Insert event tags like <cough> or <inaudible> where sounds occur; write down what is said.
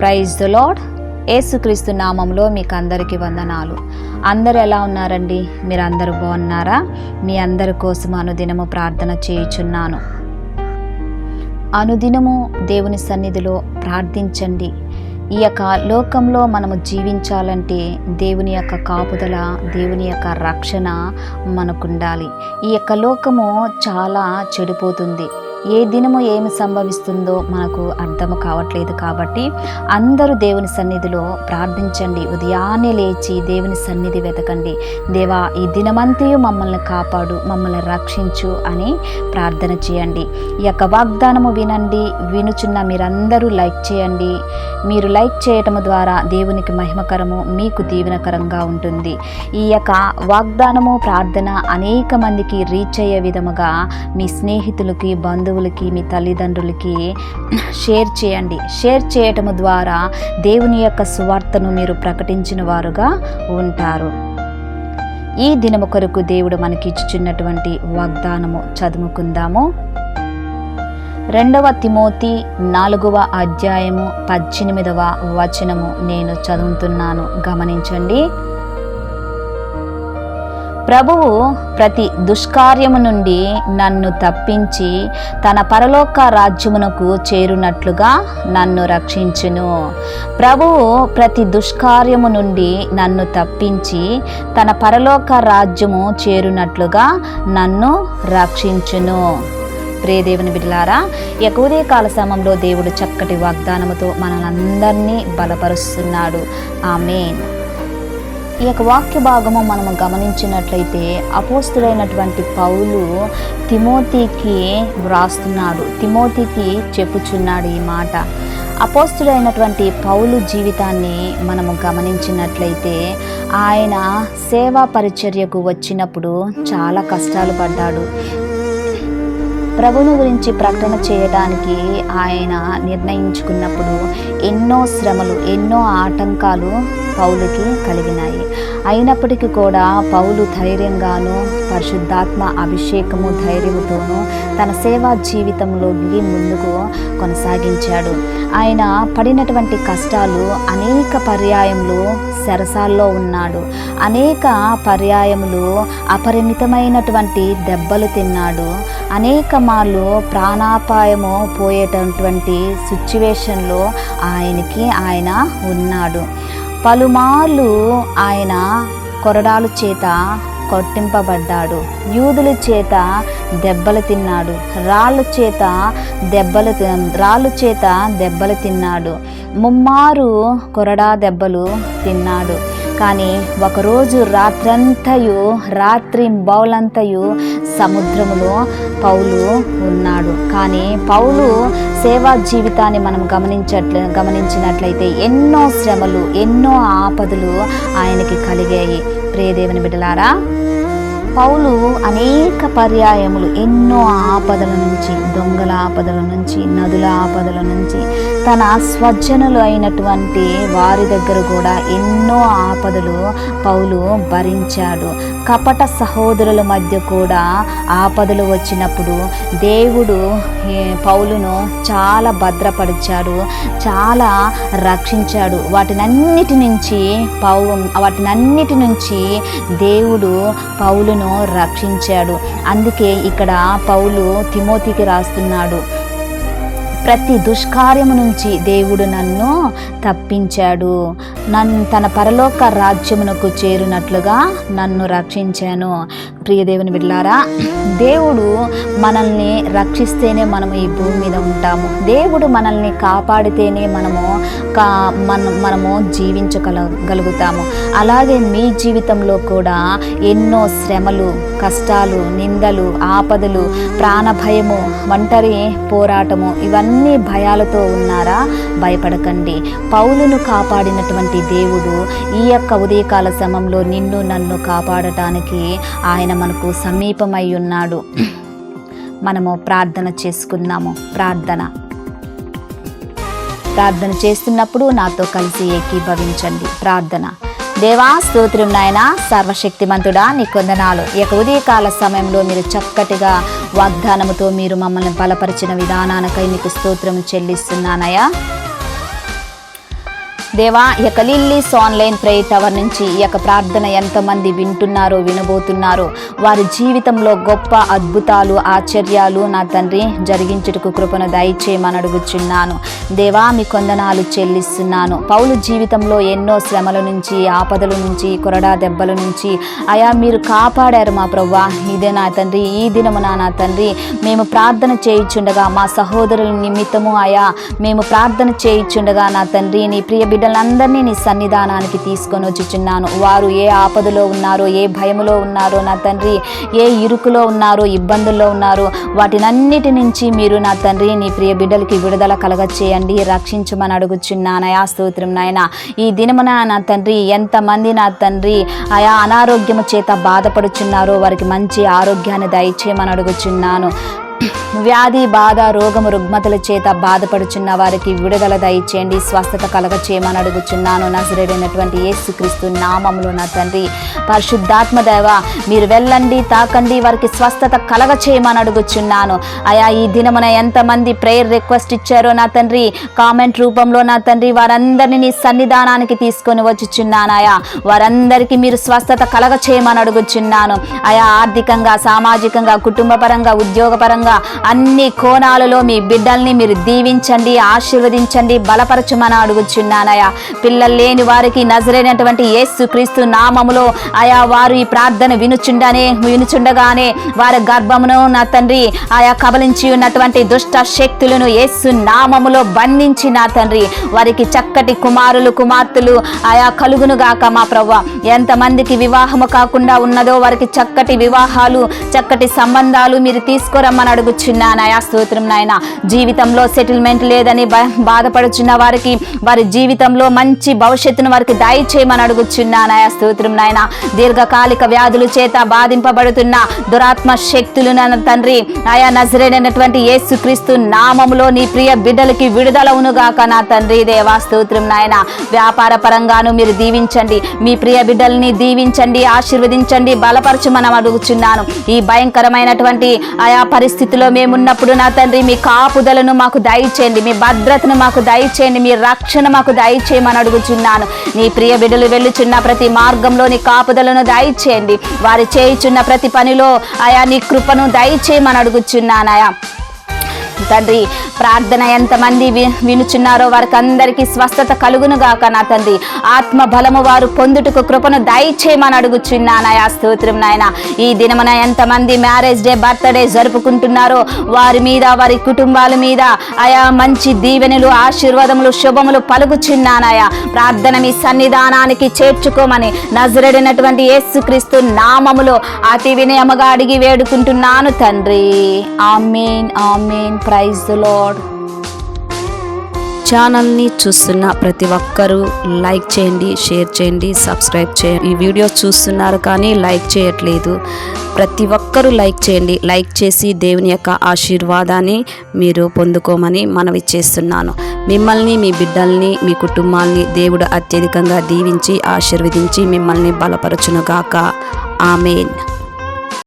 Praise the lord ఏసుక్రీస్తు నామంలో మీకు అందరికీ వందనాలు. అందరు ఎలా ఉన్నారండి? మీరు అందరూ బాగున్నారా? మీ అందరి కోసం అనుదినము ప్రార్థన చేయుచున్నాను. అనుదినము దేవుని సన్నిధిలో ప్రార్థించండి. ఈ యొక్క లోకంలో మనము జీవించాలంటే దేవుని యొక్క కాపుదల దేవుని యొక్క రక్షణ మనకుండాలి. ఈ యొక్క లోకము చాలా చెడిపోతుంది. ఏ దినము ఏమి సంభవిస్తుందో మనకు అర్థం కావట్లేదు కాబట్టి అందరూ దేవుని సన్నిధిలో ప్రార్థించండి. ఉదయాన్నే లేచి దేవుని సన్నిధి వెతకండి. దేవా ఈ దినమంతయు మమ్మల్ని కాపాడు మమ్మల్ని రక్షించు అని ప్రార్థన చేయండి. ఈ యొక్క వాగ్దానము వినండి వినుచున్న మీరందరూ లైక్ చేయండి. మీరు లైక్ చేయటం ద్వారా దేవునికి మహిమకరము మీకు దీవెనకరంగా ఉంటుంది. ఈ యొక్క వాగ్దానము ప్రార్థన అనేక మందికి రీచ్ అయ్యే విధముగా మీ స్నేహితులకి బంధువులకి మీ తల్లిదండ్రులకి <clears throat> షేర్ చేయండి. షేర్ చేయటం ద్వారా దేవుని యొక్క సువార్తను మీరు ప్రకటించిన వారుగా ఉంటారు. ఈ దినము కొరకు దేవుడు మనకిచ్చుచున్నటువంటి వాగ్దానము చదువుకుందాము. రెండవ తిమోతి నాలుగవ అధ్యాయము పద్దెనిమిదవ వచనము నేను చదువుతున్నాను. గమనించండి. ప్రభువు ప్రతి దుష్కార్యము నుండి నన్ను తప్పించి తన పరలోక రాజ్యమునకు చేరునట్లుగా నన్ను రక్షించును. ప్రభువు ప్రతి దుష్కార్యము నుండి నన్ను తప్పించి తన పరలోక రాజ్యము చేరునట్లుగా నన్ను రక్షించును. ప్రియదేవుని బిడ్డలారా ఈ కాల సమయంలో దేవుడు చక్కటి వాగ్దానముతో మనలందరినీ బలపరుస్తున్నాడు. ఆమెన్. ఈ యొక్క వాక్య భాగము మనము గమనించినట్లయితే అపోస్తుడైనటువంటి పౌలు తిమోతికి వ్రాస్తున్నాడు తిమోతికి చెప్పుచున్నాడు ఈ మాట. అపోస్తుడైనటువంటి పౌలు జీవితాన్ని మనము గమనించినట్లయితే ఆయన సేవా పరిచర్యకు వచ్చినప్పుడు చాలా కష్టాలు పడ్డాడు. ప్రభుని గురించి ప్రకటన చేయడానికి ఆయన నిర్ణయించుకున్నప్పుడు ఎన్నో శ్రమలు ఎన్నో ఆటంకాలు పౌలుకి కలిగినాయి. అయినప్పటికీ కూడా పౌలు ధైర్యంగాను పరిశుద్ధాత్మ అభిషేకము ధైర్యముతోనూ తన సేవా జీవితంలోకి ముందుకు కొనసాగించాడు. ఆయన పడినటువంటి కష్టాలు అనేక పర్యాయములు సెరసాల్లో ఉన్నాడు. అనేక పర్యాయములు అపరిమితమైనటువంటి దెబ్బలు తిన్నాడు. అనేక మార్లు ప్రాణాపాయము పోయేటటువంటి సిచ్యువేషన్లో ఆయనకి ఆయన ఉన్నాడు. పలుమార్లు ఆయన కొరడాలు చేత కొట్టింపబడ్డాడు. యూదుల చేత దెబ్బలు తిన్నాడు. రాళ్ళ చేత దెబ్బలు రాళ్ళ చేత దెబ్బలు తిన్నాడు. ముమ్మారు కొరడా దెబ్బలు తిన్నాడు. కానీ ఒకరోజు రాత్రంతయు రాత్రి బౌలంతయు సముద్రములో పౌలు ఉన్నాడు. కానీ పౌలు సేవా జీవితాన్ని మనం గమనించట్ల గమనించినట్లయితే ఎన్నో శ్రమలు ఎన్నో ఆపదలు ఆయనకి కలిగాయి. ప్రియదేవుని బిడ్డలారా పౌలు అనేక పర్యాయములు ఎన్నో ఆపదల నుంచి దొంగల ఆపదల నుంచి నదుల ఆపదల నుంచి తన స్వజనులు అయినటువంటి వారి దగ్గర కూడా ఎన్నో ఆపదలు పౌలు భరించాడు. కపట సహోదరుల మధ్య కూడా ఆపదలు వచ్చినప్పుడు దేవుడు పౌలును చాలా భద్రపరిచాడు చాలా రక్షించాడు. వాటినన్నిటి నుంచి పౌ వాటినన్నిటి నుంచి దేవుడు పౌలును రక్షించాడు. అందుకే ఇక్కడ పౌలు తిమోతికి రాస్తున్నాడు. ప్రతి దుష్కార్యము నుంచి దేవుడు నన్ను తప్పించాడు. నన్ను తన పరలోక రాజ్యమునకు చేరినట్లుగా నన్ను రక్షించాను. ప్రియదేవుని బిడ్లారా దేవుడు మనల్ని రక్షిస్తేనే మనము ఈ భూమి మీద ఉంటాము. దేవుడు మనల్ని కాపాడితేనే మనము కా మన మనము జీవించగల గలుగుతాము అలాగే మీ జీవితంలో కూడా ఎన్నో శ్రమలు కష్టాలు నిందలు ఆపదలు ప్రాణభయము ఒంటరి పోరాటము ఇవన్నీ భయాలతో ఉన్నారా? భయపడకండి. పౌలును కాపాడినటువంటి దేవుడు ఈ యొక్క ఉదయకాల సమయంలో నిన్ను నన్ను కాపాడటానికి ఆయన మనకు సమీపమై ఉన్నాడు. మనము ప్రార్థన చేసుకుందాము. ప్రార్థన. ప్రార్థన చేస్తున్నప్పుడు నాతో కలిసి ఏకీభవించండి. ప్రార్థన. దేవా స్తోత్రం నాయన సర్వశక్తిమంతుడా నీ కొందనాలు. ఈ యొక్క ఉదయకాల సమయంలో మీరు చక్కటిగా వాగ్దానముతో మీరు మమ్మల్ని బలపరిచిన విధానానికై మీకు స్తోత్రం చెల్లిస్తున్నానయ్యా. దేవా ఈ యొక్క లిల్లీస్ ఆన్లైన్ ప్రేయర్ టవర్ నుంచి ఈ యొక్క ప్రార్థన ఎంతమంది వింటున్నారో వినబోతున్నారో వారి జీవితంలో గొప్ప అద్భుతాలు ఆశ్చర్యాలు నా తండ్రి జరిగించుటకు కృపను దయచేయమని అడుగుచున్నాను. దేవా మీ కొందనాలు చెల్లిస్తున్నాను. పౌలు జీవితంలో ఎన్నో శ్రమల నుంచి ఆపదల నుంచి కొరడా దెబ్బల నుంచి అయా మీరు కాపాడారు మా ప్రవ్వా. ఇదే నా తండ్రి ఈ దినమున నా తండ్రి మేము ప్రార్థన చేయుచుండగా మా సహోదరుల నిమిత్తము అయా మేము ప్రార్థన చేయుచుండగా నా తండ్రి నీ ప్రియ బిడ్డ బిడ్డలందరినీ నీ సన్నిధానానికి తీసుకొని వచ్చుచున్నాను. వారు ఏ ఆపదలో ఉన్నారో ఏ భయములో ఉన్నారో నా తండ్రి ఏ ఇరుకులో ఉన్నారో ఇబ్బందుల్లో ఉన్నారో వాటినన్నిటి నుంచి మీరు నా తండ్రి నీ ప్రియ బిడ్డలకి విడుదల కలగచేయండి రక్షించమని అడుగుచున్నానయా స్తోత్రం నాయన. ఈ దినమున నా తండ్రి ఎంతమంది నా తండ్రి ఆయా అనారోగ్యము చేత బాధపడుచున్నారో వారికి మంచి ఆరోగ్యాన్ని దయచేయమని అడుగుచున్నాను. వ్యాధి బాధ రోగము రుగ్మతల చేత బాధపడుచున్న వారికి విడుదల దయచేయండి. స్వస్థత కలగ చేయమని అడుగుచున్నాను. నజరేడైనటువంటి యేసుక్రీస్తు నామములో నా తండ్రి. పరిశుద్ధాత్మ దేవ మీరు వెళ్ళండి తాకండి వారికి స్వస్థత కలగ చేయమని అడుగుచున్నాను. అయా ఈ దినమున ఎంతమంది ప్రేయర్ రిక్వెస్ట్ ఇచ్చారో నా తండ్రి. కామెంట్ రూపంలో నా తండ్రి వారందరినీ నీ సన్నిధానానికి తీసుకొని వచ్చుచున్నాను ఆయా వారందరికీ మీరు స్వస్థత కలగ చేయమని అడుగుచున్నాను. ఆయా ఆర్థికంగా సామాజికంగా కుటుంబపరంగా ఉద్యోగపరంగా అన్ని కోణాలలో మీ బిడ్డల్ని మీరు దీవించండి ఆశీర్వదించండి బలపరచమని అడుగుచున్నానయా పిల్లలు లేని వారికి నజరైనటువంటి యేసు క్రీస్తు నామములో ఆయా వారు ఈ ప్రార్థన వినుచుండనే వినుచుండగానే వారి గర్భమును నా తండ్రి ఆయా కబలించి ఉన్నటువంటి దుష్ట శక్తులను యేసు నామములో బంధించి నా తండ్రి. వారికి చక్కటి కుమారులు కుమార్తెలు ఆయా కలుగును గాక మా ప్రవ్వ. ఎంతమందికి వివాహము కాకుండా ఉన్నదో వారికి చక్కటి వివాహాలు చక్కటి సంబంధాలు మీరు తీసుకురమ్మని అడుగుచున్నానయా స్తోత్రం నాయన. జీవితంలో సెటిల్మెంట్ లేదని బాధపడుచున్న వారికి వారి జీవితంలో మంచి భవిష్యత్తును వారికి దయచేయమని అడుగుచున్నానయా స్తోత్రం నాయన. దీర్ఘకాలిక వ్యాధుల చేత బాధింపబడుతున్న దురాత్మ శక్తులు నా తండ్రి ఆయా నజరైనటువంటి యేసుక్రీస్తు నామములో నీ ప్రియ బిడ్డలకి విడుదలవునుగాక నా తండ్రి దేవా స్తోత్రం నాయన. వ్యాపార పరంగాను మీరు దీవించండి. మీ ప్రియ బిడ్డల్ని దీవించండి ఆశీర్వదించండి బలపరచమని అడుగుచున్నాను. ఈ భయంకరమైనటువంటి ఆయా పరిస్థితి పరిస్థితిలో మేమున్నప్పుడు నా తండ్రి మీ కాపుదలను మాకు దయచేయండి మీ భద్రతను మాకు దయచేయండి మీ రక్షణ మాకు దయచేయమని అడుగుచున్నాను. నీ ప్రియ బిడ్డలు వెళ్ళుచున్న ప్రతి మార్గంలో నీ కాపుదలను దయచేయండి. వారు చేయుచున్న ప్రతి పనిలో ఆయా నీ కృపను దయచేయమని అడుగుచున్నానయా తండ్రి ప్రార్థన ఎంతమంది వి- వినుచున్నారో వారికి అందరికీ స్వస్థత కలుగును గాక నా తండ్రి. ఆత్మ బలము వారు పొందుటకు కృపను దయచేయమని అడుగుచున్నానయా స్తోత్రం నాయన. ఈ దినమున ఎంతమంది మ్యారేజ్ డే బర్త్డే జరుపుకుంటున్నారో వారి మీద వారి కుటుంబాల మీద ఆయా మంచి దీవెనలు ఆశీర్వాదములు శుభములు పలుకుచున్నానయా ప్రార్థన మీ సన్నిధానానికి చేర్చుకోమని నజరడినటువంటి యేసుక్రీస్తు నామములో అతి వినయముగా అడిగి వేడుకుంటున్నాను తండ్రి. Amen amen. ప్రైజ్లో ఛానల్ని చూస్తున్న ప్రతి ఒక్కరూ లైక్ చేయండి షేర్ చేయండి సబ్స్క్రైబ్ చేయండి. ఈ వీడియోస్ చూస్తున్నారు కానీ లైక్ చేయట్లేదు. ప్రతి ఒక్కరూ లైక్ చేయండి. లైక్ చేసి దేవుని యొక్క ఆశీర్వాదాన్ని మీరు పొందుకోమని మనవి చేస్తున్నాను. మిమ్మల్ని మీ బిడ్డల్ని మీ కుటుంబాల్ని దేవుడు అత్యధికంగా దీవించి ఆశీర్వదించి మిమ్మల్ని బలపరచునుగాక. ఆమెన్.